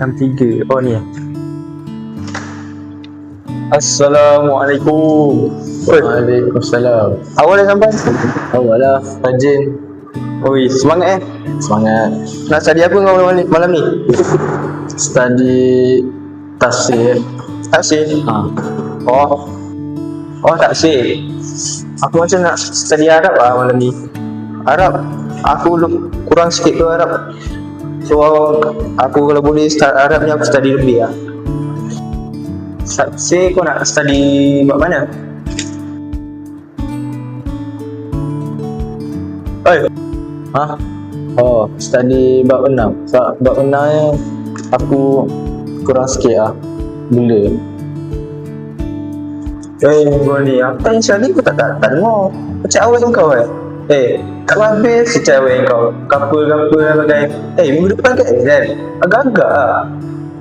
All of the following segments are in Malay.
63 Oh ni Assalamualaikum Waalaikumsalam. awal dah sampai? Awal lah, rajin. Oi, semangat eh Semangat. Nak study apa kau malam ni? Malam ni? Study tafsir. Taksir Ha. Oh Oh taksir Aku macam nak study Arab lah malam ni Arab Aku kurang sikit tu Arab So aku kalau boleh start Arab ni aku study lebih lah Taksir kau nak study buat mana? Oi, Ha? Oh, study bab enam. Sebab bab enam ni aku kurang sikit lah. Gula. Eh, kau ni apa yang sekali kau tak tak, tak dengar Macam awal kau eh Eh, tak habis secah awal kau Couple-couple lah pakai Eh, minggu depan kan exam Agak-agak lah.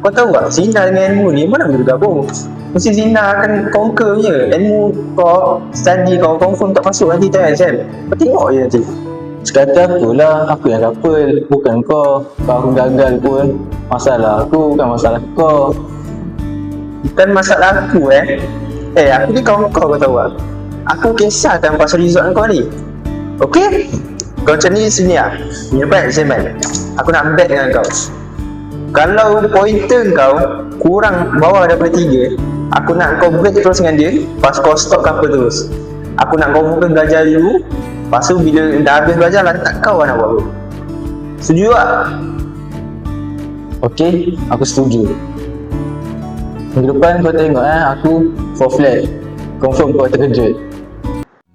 Kau tahu tak, Zina dengan ilmu ni mana boleh bergabung? Mesti Zina akan conquer je. Ilmu kau, study kau, confirm tak masuk nanti time exam Kau tengok je nanti. Sekata aku lah, aku yang couple. Bukan kau. Kalau aku gagal pun, masalah aku bukan masalah kau. Bukan masalah aku eh. Eh, aku ni kawan kau kau tahu tak? Aku kisahkan pasal result kau ni Okay? Kau macam ni sini lah Ni exam kan Aku nak bet dengan kau Kalau pointer kau Kurang bawah daripada 3 Aku nak kau break terus dengan dia Lepas kau stop couple terus Aku nak kau mula belajar dulu Lepas tu bila dah habis belajar Lantak kau lah nak buat apa Setuju tak? Okey, aku setuju. Minggu depan kau tengok eh, aku for flat. Confirm kau terkejut.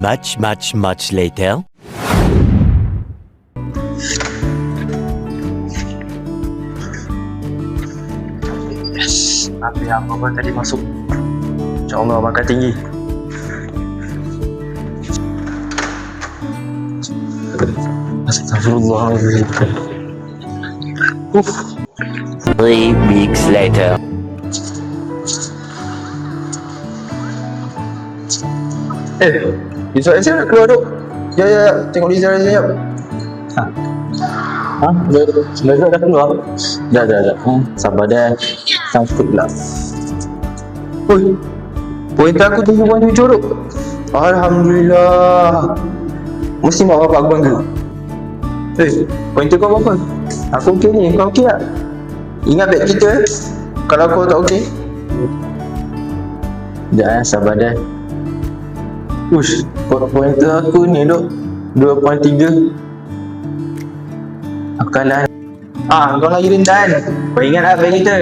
Much, much, much later. Apa yang apa tadi masuk InsyaAllah bakal tinggi Astagfirullahaladzim. Uff. Three weeks later. Eh Result exam nak keluar duk Ya ya ya Tengok result exam jap Ha? Result dah keluar? Dah, dah, dah. Hmm, sabar dah. Sangkut pula. Oi Pointer aku 7.7 duk Alhamdulillah Mesti mak bapak aku bangga Eh Pointer kau berapa? Aku okey ni Kau okey tak? Ingat bet kita eh Kalau kau tak okey Sekejap eh, sabar dah. Ush, po- pointer aku ni duk 2.3. Kalah. Ah, kau lagi rendah kan? Kau ingat lah kita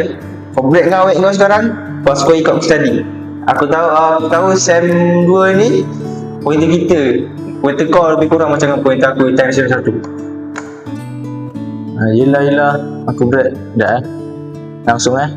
Kau break dengan awet kau sekarang Lepas kau ikut aku study Aku tahu aku tahu sem 2 ni Pointer kita Pointer kau lebih kurang macam pointer aku time sem 1 Ha, yelah, yelah. Aku break. Dah eh. Langsung eh.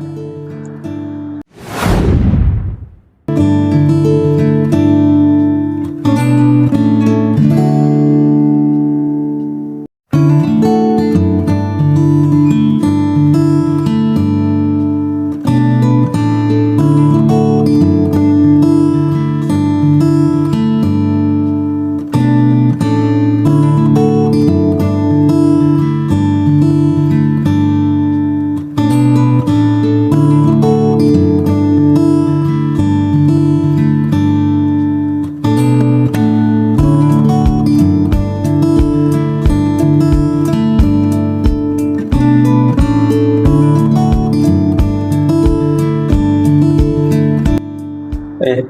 Eh,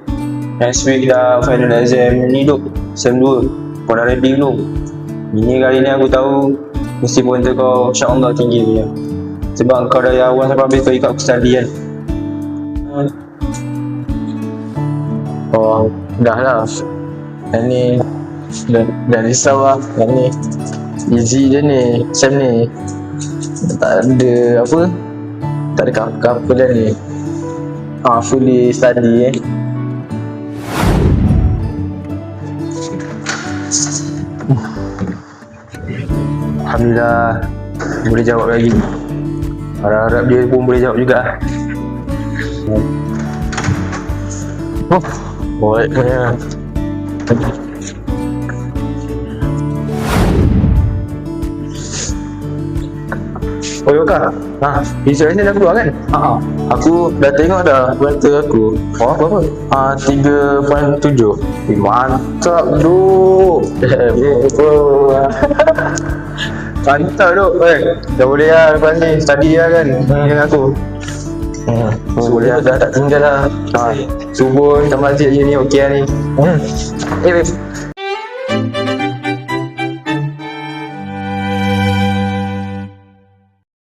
next week dah final exam ni duk Sem 2 Kau dah ready belum? Ini kali ni aku tahu Mesti pointer kau insyaAllah tinggi punya Sebab kau dari awal sampai habis kau ikut aku study kan Oh, dah lah. Yang ni dah, dah risau lah. Yang ni easy je ni. Sem ni. Tak ada apa. Tak ada apa-apa dah ni. Ah, fully study eh. Alhamdulillah. Boleh jawab lagi. Harap-harap dia pun boleh jawab juga. Oh, boleh punya. Oh Yoka Ha, Result ni dah keluar kan? Ha, ha. Aku dah tengok dah Berita aku. Oh berapa Ah, 3.7 Eh, Mantap duk Eh, bro Mantap duk eh, Dah boleh lah lepas ni Study lah kan Dengan aku. Hmm, Oh, boleh dah tak tinggal lah. Ha, Subuh minta masjid je ni okey lah ni. Hmm, Eh babe